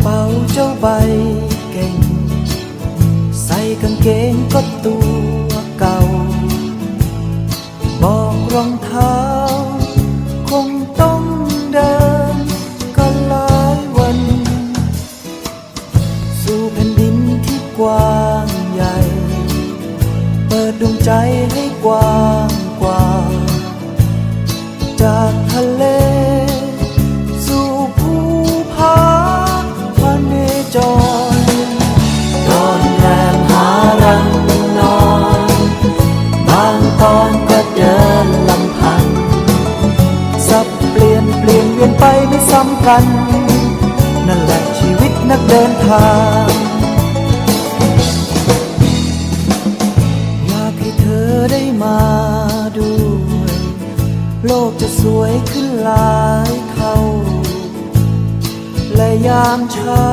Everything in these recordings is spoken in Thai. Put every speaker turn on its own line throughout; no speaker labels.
เจ้าใบเก่ง ใส่กางเกงก็ตัวเก่า บอกรองเท้า คงต้องเดินก็หลายวัน สู่แผ่นดินที่กว้างใหญ่ เปิดดวงใจให้กว้าง ลี่ยนเวียนไปไม่ซ้ำกันนั่นแหละชีวิตนักเดินทาง อยากให้เธอได้มาด้วย โลกจะสวยขึ้นหลายเท่า และยามเช้า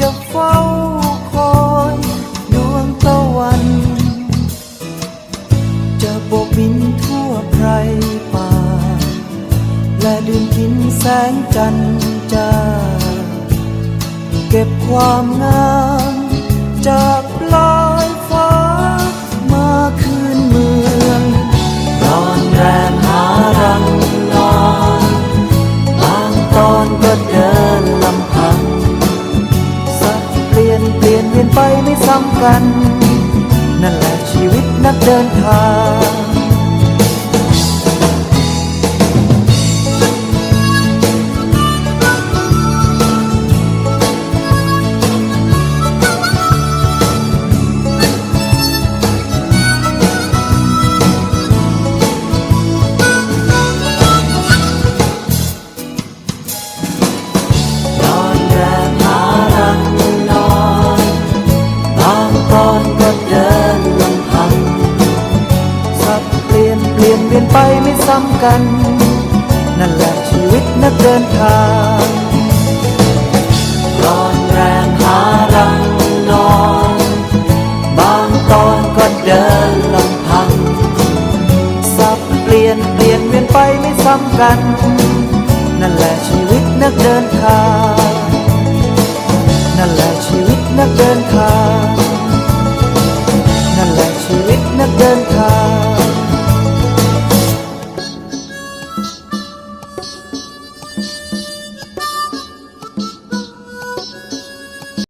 จะเฝ้าคอยดวงตะวัน จะโบกบินทั่วไพร ป่าและดื่มกินแสงจันทร์จ้า เก็บความงามจากปลายฟ้ามาคืนเมืองนอนแรมหารังนอนบางตอนก็เดินลำพัง สักเปลี่ยนเปลี่ยนเวียนไปไม่ซ้ำกัน นั่นแหละชีวิตนักเดินทาง ลี่ยนไปไม่ซ้ำกัน นั่นแหละชีวิตนักเดินทางนอนแรมหารังนอน บางตอนก็เดินลำพัง สับเปลี่ยนเปลี่ยนเวียนไปไม่ซ้ำกัน นั่นแหละชีวิตนักเดินทาง นั่นแหละชีวิตนักเดินทาง นั่นแหละชีวิตนักเดินทาง